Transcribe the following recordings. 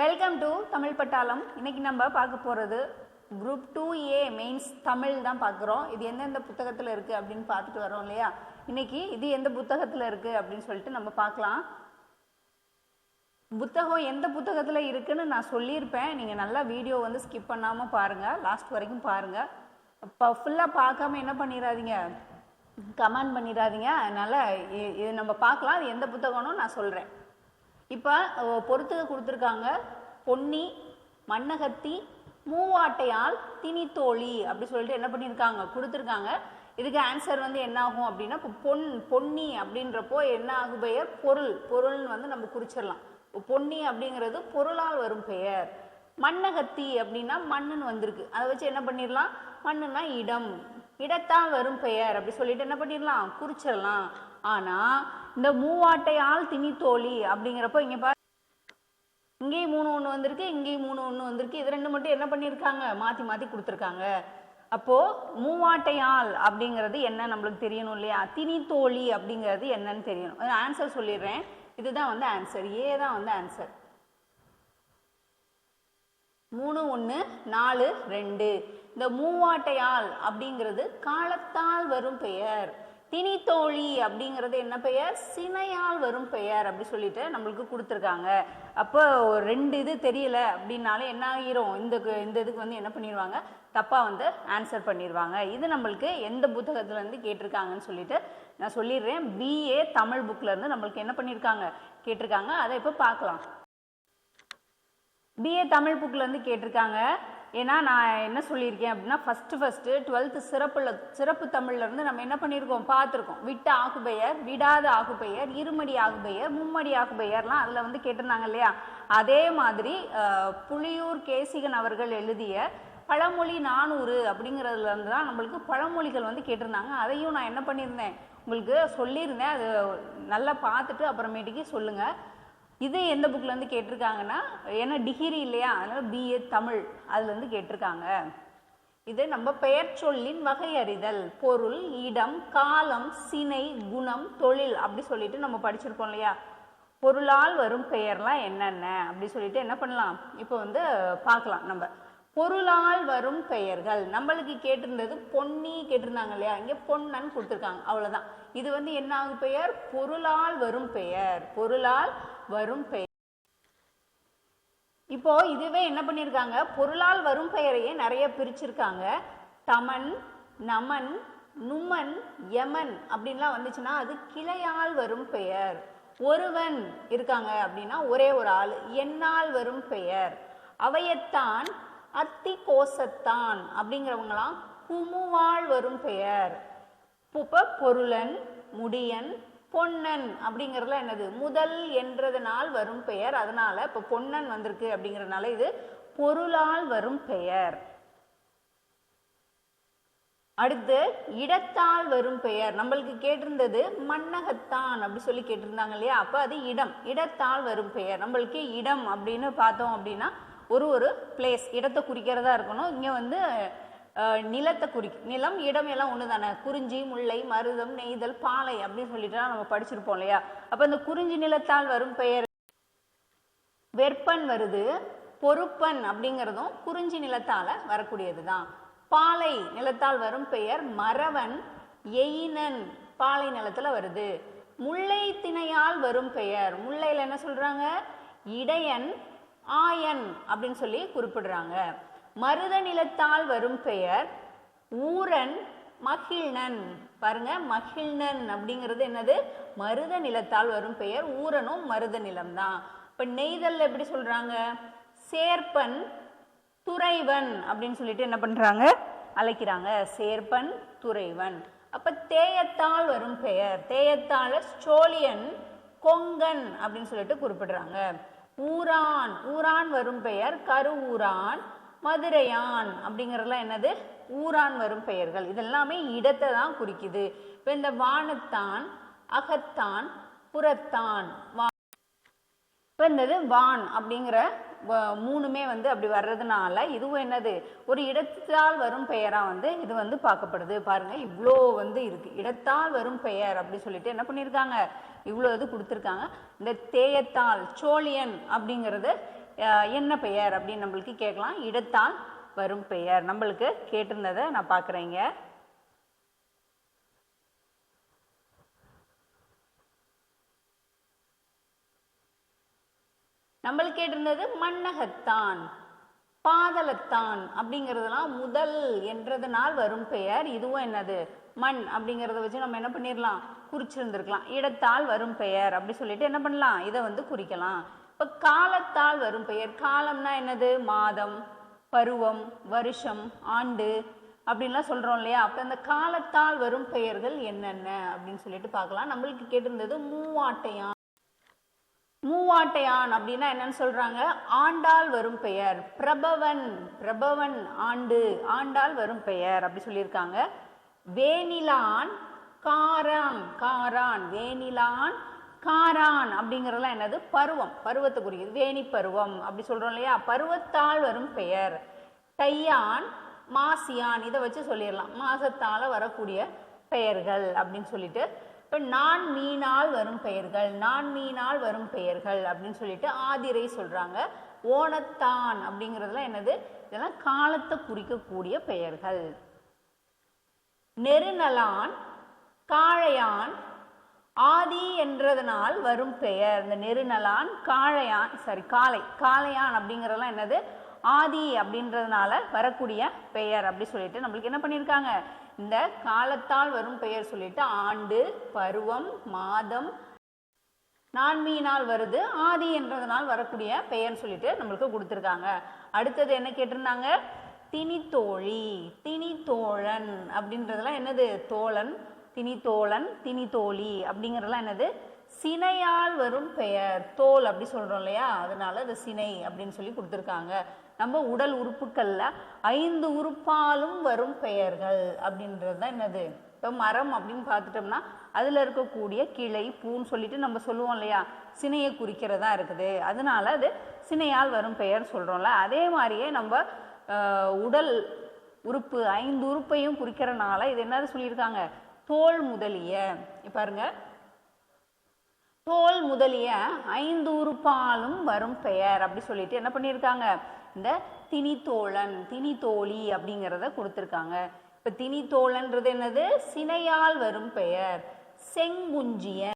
Welcome to Tamil பட்டாளம் இன்னைக்கு நம்ம பார்க்க போகிறது group two A mains Tamil தான் பார்க்குறோம். இது எந்தெந்த புத்தகத்தில் இருக்குது அப்படின்னு பார்த்துட்டு வரோம் இல்லையா? இன்னைக்கு இது எந்த புத்தகத்தில் இருக்குது அப்படின்னு சொல்லிட்டு நம்ம பார்க்கலாம். புத்தகம் எந்த புத்தகத்தில் இருக்குன்னு நான் சொல்லியிருப்பேன். நீங்கள் நல்லா வீடியோ வந்து ஸ்கிப் பண்ணாமல் பாருங்கள் லாஸ்ட் வரைக்கும் பாருங்கள் இப்போ ஃபுல்லாக பார்க்காம என்ன பண்ணிடாதீங்க? கமெண்ட் பண்ணிடாதீங்க. அதனால் இது நம்ம பார்க்கலாம். அது எந்த புத்தகம்னு நான் சொல்கிறேன் இப்போ பொறுத்துக கொடுத்துருக்காங்க. பொன்னி மண்ணகத்தி மூவாட்டையால் திணித்தோழி அப்படி சொல்லிட்டு என்ன பண்ணியிருக்காங்க? கொடுத்துருக்காங்க. இதுக்கு ஆன்சர் வந்து என்ன ஆகும் அப்படின்னா இப்போ பொன் பொன்னி அப்படின்றப்போ என்ன ஆகும் பெயர்? பொருள். பொருள்னு வந்து நம்ம குறிச்சிடலாம். இப்போ பொன்னி அப்படிங்கிறது பொருளால் வரும் பெயர். மண்ணகத்தி அப்படின்னா மண்ணுன்னு வந்திருக்கு. அதை வச்சு என்ன பண்ணிடலாம்? மண்ணுன்னா இடம். இடத்தால் வரும் பெயர். அப்படி சொல்லிட்டு என்ன பண்ணிடலாம்? குறிச்சிடலாம். ஆனா இந்த மூவாட்டையால் திணித்தோழி அப்படிங்கிறப்போ இங்க பாரு இங்கேயும் மூணு ஒன்று வந்திருக்கு இங்கேயும் மூணு ஒன்று வந்திருக்கு. இது ரெண்டு மட்டும் என்ன பண்ணியிருக்காங்க? மாற்றி மாற்றி கொடுத்துருக்காங்க. அப்போ மூவாட்டையால் அப்படிங்கிறது என்ன? நம்மளுக்கு தெரியணும் இல்லையா? திணித்தோழி அப்படிங்கிறது என்னன்னு தெரியணும். ஆன்சர் சொல்லிடுறேன். இதுதான் வந்து ஆன்சர் ஏ தான் வந்து ஆன்சர் மூணு ஒன்று நாலு ரெண்டு. இந்த மூவாட்டையால் அப்படிங்கிறது காலத்தால் வரும் பெயர். திணித்தோழி அப்படிங்கிறது என்ன பெயர்? சினையால் வரும் பெயர் அப்படி சொல்லிட்டு நம்மளுக்கு கொடுத்துருக்காங்க. அப்போ ஒரு ரெண்டு இது தெரியல அப்படின்னாலே என்ன ஆகிரும் இந்த இந்த இதுக்கு வந்து என்ன பண்ணிடுவாங்க தப்பாக வந்து ஆன்சர் பண்ணிடுவாங்க இது நம்மளுக்கு எந்த புத்தகத்துலேருந்து கேட்டிருக்காங்கன்னு சொல்லிட்டு நான் சொல்லிடுறேன். பிஏ தமிழ் புக்லேருந்து நம்மளுக்கு என்ன பண்ணியிருக்காங்க கேட்டிருக்காங்க. அதை இப்போ பார்க்கலாம். பிஏ தமிழ் புக்லேருந்து கேட்டிருக்காங்க. ஏன்னா நான் என்ன சொல்லியிருக்கேன் அப்படின்னா ஃபஸ்ட்டு ஃபஸ்ட்டு டுவெல்த்து சிறப்பில் சிறப்பு தமிழ்லேருந்து நம்ம என்ன பண்ணியிருக்கோம்? பார்த்துருக்கோம். விட்ட ஆகுபெயர் விடாத ஆகுபெயர் இருமடி ஆகுபெயர் மும்மடி ஆகுபெயர்லாம் அதில் வந்து கேட்டிருந்தாங்க இல்லையா? அதே மாதிரி புளியூர் புலியூர் கேசிகன் அவர்கள் எழுதிய பழமொழி நானூறு அப்படிங்கிறதுல இருந்து தான் நம்மளுக்கு பழமொழிகள் வந்து கேட்டிருந்தாங்க. அதையும் நான் என்ன பண்ணியிருந்தேன்? உங்களுக்கு சொல்லியிருந்தேன். அது நல்லா பார்த்துட்டு அப்புறமேட்டுக்கு சொல்லுங்கள் இது எந்த புக்லேருந்து கேட்டிருக்காங்கன்னா ஏன்னா டிகிரி இல்லையா? அதனால் பிஏ தமிழ் அதுலேருந்து கேட்டிருக்காங்க. இது நம்ம பெயர் சொல்லின் வகை அறிதல். பொருள் இடம் காலம் சினை குணம் தொழில் அப்படி சொல்லிட்டு நம்ம படிச்சிருக்கோம் இல்லையா? பொருளால் வரும் பெயர்லாம் என்னென்ன? அப்படி சொல்லிட்டு என்ன பண்ணலாம்? இப்போ வந்து பார்க்கலாம் நம்ம. பொருளால் வரும் பெயர்கள். நம்மளுக்கு கேட்டிருந்தது பொன்னி கேட்டிருந்தாங்க இல்லையா? இங்கே பொன்னன் கொடுத்துருக்காங்க. அவ்வளோதான் இது வந்து என்ன ஆகும் பெயர்? பொருளால் வரும் பெயர். பொருளால் வரும் பெயர். இப்போ இதுவே என்ன பண்ணியிருக்காங்க? பொருளால் வரும் பெயரையே நிறைய பிரிச்சிருக்காங்க. தமன் நமன் நுமன் யமன் அப்படின்லாம் வந்துச்சுன்னா அது கிளையால் வரும் பெயர். ஒருவன் இருக்காங்க அப்படின்னா ஒரே ஒரு ஆள். என்னால் வரும் பெயர். அவையத்தான் அத்தி கோசத்தான் அப்படிங்கிறவங்களாம் குமுவாள் வரும் பெயர். புப்ப பொருளன் முடியன் பொன்னன் அப்படிங்கிறதுல என்னது? முதல் என்றதுனால் வரும் பெயர். அதனால இப்போ பொன்னன் வந்திருக்கு அப்படிங்கிறதுனால இது பொருளால் வரும் பெயர். அடுத்து இடத்தால் வரும் பெயர். நம்மளுக்கு கேட்டிருந்தது மன்னகத்தான் அப்படி சொல்லி கேட்டிருந்தாங்க இல்லையா? அப்போ அது இடம். இடத்தால் வரும் பெயர். நம்மளுக்கு இடம் அப்படின்னு பார்த்தோம் அப்படின்னா ஒரு ஒரு பிளேஸ் இடத்தை குறிக்கிறதா இருக்கணும். இங்கே வந்து நிலத்தை குறி நிலம் இடம் எல்லாம் ஒன்று தானே குறிஞ்சி முல்லை மருதம் நெய்தல் பாலை அப்படின்னு சொல்லிட்டு நம்ம படிச்சிருப்போம் இல்லையா? அப்போ இந்த குறிஞ்சி நிலத்தால் வரும் பெயர் வெற்பன் வருது பொறுப்பன் அப்படிங்கிறதும் குறிஞ்சி நிலத்தால் வரக்கூடியது தான் பாலை நிலத்தால் வரும் பெயர் மறவன் எயினன் பாலை நிலத்தில் வருது. முல்லை திணையால் வரும் பெயர். முல்லையில் என்ன சொல்கிறாங்க இடையன் ஆயன் அப்படின்னு சொல்லி குறிப்பிடுறாங்க. மருத நிலத்தால் வரும் பெயர் ஊரன் மகிழ்னன் பாருங்க மகிழ்னன் அப்படிங்கிறது என்னது? மருத நிலத்தால் வரும் பெயர் ஊரனும் மருத நிலம்தான். இப்ப நெய்தல் எப்படி சொல்றாங்க? சேர்ப்பன் துறைவன் அப்படின்னு சொல்லிட்டு என்ன பண்றாங்க? அழைக்கிறாங்க. சேர்ப்பன் துறைவன். அப்ப தேயத்தால் வரும் பெயர் தேயத்தால ஸ்டோலியன் கொங்கன் அப்படின்னு சொல்லிட்டு குறிப்பிடுறாங்க. ஊரான். ஊரான் வரும் பெயர் கருவூரான். மதுரையான் அப்படிங்கிறதுலாம் என்னது? ஊரான் வரும் பெயர்கள். இதெல்லாமே இடத்தை தான் குறிக்குது. இப்ப இந்த வானத்தான் அகத்தான் புறத்தான் வா இப்போ என்னது? வான் அப்படிங்கிற மூணுமே வந்து அப்படி வர்றதுனால இதுவும் என்னது? ஒரு இடத்தால் வரும் பெயரா வந்து இது வந்து பார்க்கப்படுது. பாருங்க இவ்வளோ வந்து இருக்கு. இடத்தால் வரும் பெயர் அப்படி சொல்லிட்டு என்ன பண்ணியிருக்காங்க? இவ்வளோ இது கொடுத்துருக்காங்க. இந்த தேயத்தால் சோழியன் அப்படிங்கிறது அஹ், என்ன பெயர் அப்படின்னு நம்மளுக்கு கேட்கலாம். இடத்தால் வரும் பெயர். நம்மளுக்கு கேட்டிருந்ததை நான் பார்க்குறேங்க நம்மளுக்கு கேட்டிருந்தது மன்னகத்தான் பாதலத்தான் அப்படிங்கிறதுலாம் முதல் என்றதுனால் வரும் பெயர். இதுவும் என்னது? மண் அப்படிங்கிறத வச்சு நம்ம என்ன பண்ணிடலாம் குறிச்சிருந்துருக்கலாம். இடத்தால் வரும் பெயர் அப்படி சொல்லிட்டு என்ன பண்ணலாம்? இதை வந்து குறிக்கலாம். இப்போ காலத்தால் வரும் பெயர். காலம்னா என்னது? மாதம் பருவம் வருஷம் ஆண்டு அப்படின்லாம் சொல்றோம் இல்லையா? அப்போ அந்த காலத்தால் வரும் பெயர்கள் என்னென்ன அப்படின்னு சொல்லிட்டு பார்க்கலாம். நம்மளுக்கு கேட்டிருந்தது மூவாட்டையான். மூவாட்டையான் அப்படின்னா என்னன்னு சொல்றாங்க? ஆண்டாள் வரும் பெயர். பிரபவன் பிரபவன் ஆண்டு ஆண்டாள் வரும் பெயர் அப்படி சொல்லியிருக்காங்க. வேணிலான் காரான் காரான் வேணிலான் காரான் அப்படிங்கிறதுலாம் என்னது? பருவம் பருவத்தை குறிக்குது வேணி பருவம் அப்படி சொல்கிறோம் இல்லையா? பருவத்தால் வரும் பெயர். டையான் மாசியான் இதை வச்சு சொல்லிடலாம். மாசத்தால் வரக்கூடிய பெயர்கள் அப்படின்னு சொல்லிட்டு இப்போ நான் மீனால் வரும் பெயர்கள் நான் மீனால் வரும் பெயர்கள் அப்படின்னு சொல்லிட்டு ஆதிரை சொல்கிறாங்க ஓணத்தான் அப்படிங்கிறதுலாம் என்னது? இதெல்லாம் காலத்தை குறிக்கக்கூடிய பெயர்கள். நெருநலான் காழையான் ஆதி என்றதனால் வரும் பெயர். இந்த நெருநலான் காழையான் சாரி காளை. காளையான் அப்படிங்கிறதெல்லாம் என்னது? ஆதி அப்படின்றதுனால வரக்கூடிய பெயர் அப்படி சொல்லிட்டு நம்மளுக்கு என்ன பண்ணியிருக்காங்க? இந்த காலத்தால் வரும் பெயர் சொல்லிட்டு ஆண்டு பருவம் மாதம் நான்மீனால் வருது. ஆதி என்றதனால் வரக்கூடிய பெயர் சொல்லிட்டு நம்மளுக்கு கொடுத்துருக்காங்க. அடுத்தது என்ன கேட்டிருந்தாங்க? திணித்தோழி திணித்தோழன் அப்படின்றதெல்லாம் என்னது? தோழன் திணித்தோழன் திணித்தோழி அப்படிங்கிறதெல்லாம் என்னது? சினையால் வரும் பெயர் தோல் அப்படி சொல்கிறோம் இல்லையா? அதனால அது சினை அப்படின்னு சொல்லி கொடுத்துருக்காங்க. நம்ம உடல் உறுப்புக்களில் ஐந்து உறுப்பாலும் வரும் பெயர்கள் அப்படின்றது தான் என்னது? இப்போ மரம் அப்படின்னு பார்த்துட்டோம்னா அதில் இருக்கக்கூடிய கிளை பூன்னு சொல்லிட்டு நம்ம சொல்லுவோம் இல்லையா? சினையை குறிக்கிறதா இருக்குது. அதனால அது சினையால் வரும் பெயர் சொல்கிறோம்ல அதே மாதிரியே நம்ம உடல் உறுப்பு ஐந்து உறுப்பையும் குறிக்கிறனால இது என்னது சொல்லியிருக்காங்க? தோல் முதலிய. பாருங்க. தோல் முதலிய ஐந்து உறுப்பாலும் வரும் பெயர் அப்படி சொல்லிட்டு என்ன பண்ணியிருக்காங்க? இந்த திணித்தோழன் திணித்தோழி அப்படிங்கிறத கொடுத்துருக்காங்க. இப்ப திணித்தோழன்றது என்னது? சினையால் வரும் பெயர். செங்குஞ்சிய.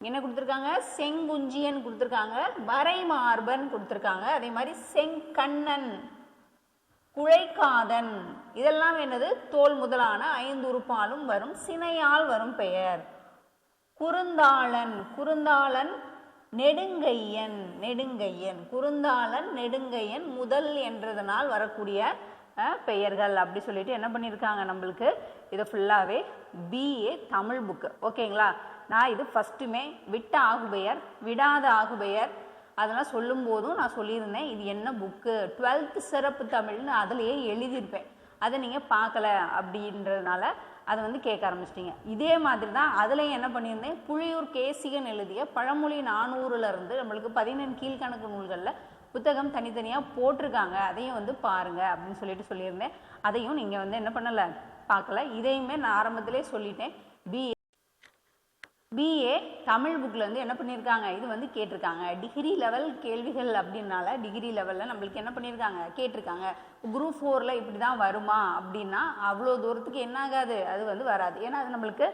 என்ன கொடுத்துருக்காங்க? செங்குஞ்சியன் கொடுத்துருக்காங்க. வரைமார்பன் கொடுத்துருக்காங்க. அதே மாதிரி செங்கண்ணன் குழைக்காதன். இதெல்லாம் என்னது? தோல் முதலான ஐந்து உறுப்பாலும் வரும் சினையால் வரும் பெயர். குறுந்தாளன் குறுந்தாளன் நெடுங்கையன் நெடுங்கையன். குறுந்தாளன் நெடுங்கையன் முதல் என்றதனால் வரக்கூடிய அஹ், பெயர்கள். அப்படி சொல்லிட்டு என்ன பண்ணியிருக்காங்க நம்மளுக்கு? இதை ஃபுல்லாகவே பிஏ தமிழ் புக்கு ஓகேங்களா நான் இது ஃபஸ்ட்டுமே விட்ட ஆகுபெயர் விடாத ஆகுபெயர். அதெல்லாம் சொல்லும்போதும் நான் சொல்லியிருந்தேன் இது என்ன புக்கு? டுவெல்த்து சிறப்பு தமிழ்னு அதிலேயே எழுதியிருப்பேன். அதை நீங்கள் பார்க்கல அப்படின்றதுனால அதை வந்து கேட்க ஆரம்பிச்சிட்டிங்க. இதே மாதிரி தான் அதுலேயும் என்ன பண்ணியிருந்தேன் புளியூர் கேசிகன் எழுதிய பழமொழி நானூறுலேருந்து நம்மளுக்கு பதினெண் கீழ்கணக்கு நூல்களில் புத்தகம் தனித்தனியாக போட்டிருக்காங்க. அதையும் வந்து பாருங்கள் அப்படின்னு சொல்லிட்டு சொல்லியிருந்தேன். அதையும் நீங்கள் வந்து என்ன பண்ணலை பார்க்கல. இதையுமே நான் ஆரம்பத்திலே சொல்லிட்டேன். பி. பிஏ தமிழ் புக்கில் வந்து என்ன பண்ணியிருக்காங்க இது வந்து கேட்டிருக்காங்க. டிகிரி லெவல் கேள்விகள் அப்படின்னால டிகிரி லெவலில் நம்மளுக்கு என்ன பண்ணியிருக்காங்க கேட்டிருக்காங்க. குரூப் ஃபோரில் இப்படி தான் வருமா? அப்படின்னா அவ்வளோ தூரத்துக்கு என்ன ஆகாது? அது வந்து வராது. ஏன்னா அது நம்மளுக்கு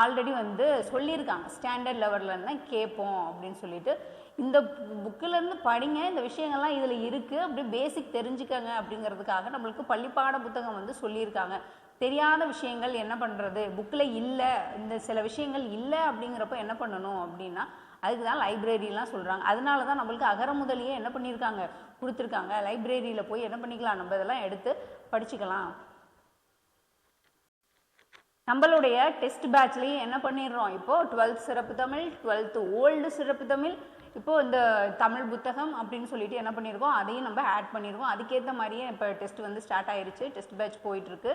ஆல்ரெடி வந்து சொல்லியிருக்காங்க. ஸ்டாண்டர்ட் லெவலில் தான் கேட்போம் அப்படின்னு சொல்லிட்டு. இந்த புக்கிலேருந்து படிங்க. இந்த விஷயங்கள்லாம் இதில் இருக்குது அப்படி பேசிக் தெரிஞ்சுக்கங்க அப்படிங்கிறதுக்காக நம்மளுக்கு பள்ளிப்பாட புத்தகம் வந்து சொல்லியிருக்காங்க. தெரியாத விஷயங்கள் என்ன பண்ணுறது புக்கில் இல்லை. இந்த சில விஷயங்கள் இல்லை அப்படிங்கிறப்ப என்ன பண்ணணும் அப்படின்னா அதுக்கு தான் லைப்ரரிலாம் சொல்கிறாங்க அதனால தான் நம்மளுக்கு அகர முதலியே என்ன பண்ணியிருக்காங்க? கொடுத்துருக்காங்க. லைப்ரரியில் போய் என்ன பண்ணிக்கலாம்? நம்ம இதெல்லாம் எடுத்து படிச்சுக்கலாம். நம்மளுடைய டெஸ்ட் பேட்ச்லேயும் என்ன பண்ணிடுறோம்? இப்போ டுவெல்த் சிறப்பு தமிழ் டுவெல்த்து ஓல்டு சிறப்பு தமிழ். இப்போ இந்த தமிழ் புத்தகம் அப்படின்னு சொல்லிட்டு என்ன பண்ணியிருக்கோம்? அதையும் நம்ம ஆட் பண்ணியிருக்கோம். அதுக்கேற்ற மாதிரியே இப்போ டெஸ்ட் வந்து ஸ்டார்ட் ஆயிருச்சு. டெஸ்ட் பேட்ச் போயிட்டுருக்கு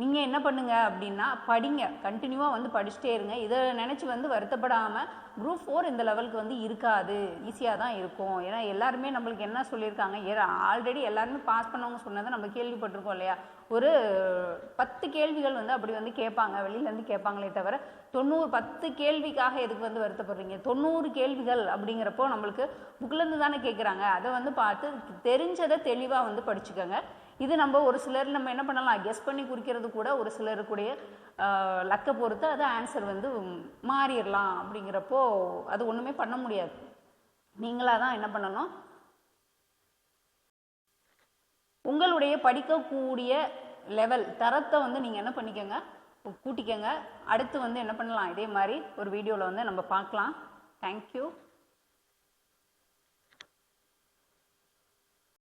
நீங்கள் என்ன பண்ணுங்க அப்படின்னா படிங்க. கண்டினியூவாக வந்து படிச்சுட்டே இருங்க. இதை நினச்சி வந்து வருத்தப்படாமல் குரூப் ஃபோர் இந்த லெவலுக்கு வந்து இருக்காது. ஈஸியாக தான் இருக்கும். ஏன்னா எல்லாருமே நம்மளுக்கு என்ன சொல்லியிருக்காங்க? ஆல்ரெடி எல்லாருமே பாஸ் பண்ணவங்க சொன்னதை நம்ம கேள்விப்பட்டிருக்கோம் இல்லையா? ஒரு பத்து கேள்விகள் வந்து அப்படி வந்து கேட்பாங்க. வெளியிலேருந்து கேட்பாங்களே தவிர தொண்ணூறு பத்து கேள்விக்காக எதுக்கு வந்து வருத்தப்படுறீங்க? தொண்ணூறு கேள்விகள் அப்படிங்கிறப்போ நம்மளுக்கு புக்கிலேருந்து தானே கேட்குறாங்க அதை வந்து பார்த்து தெரிஞ்சதை தெளிவாக வந்து படிச்சுக்கோங்க. இது நம்ம ஒரு சிலர் நம்ம என்ன பண்ணலாம்? கெஸ் பண்ணி குறிக்கிறது கூட ஒரு சிலருக்குடைய லக்கை பொறுத்து அது ஆன்சர் வந்து மாறிடலாம் அப்படிங்கிறப்போ அது ஒன்றுமே பண்ண முடியாது. நீங்களாக தான் என்ன பண்ணணும்? உங்களுடைய படிக்கக்கூடிய லெவல் தரத்தை வந்து நீங்கள் என்ன பண்ணிக்கோங்க? கூட்டிக்கங்க. அடுத்து வந்து என்ன பண்ணலாம்? இதே மாதிரி ஒரு வீடியோவில் வந்து நம்ம பார்க்கலாம். தேங்க்யூ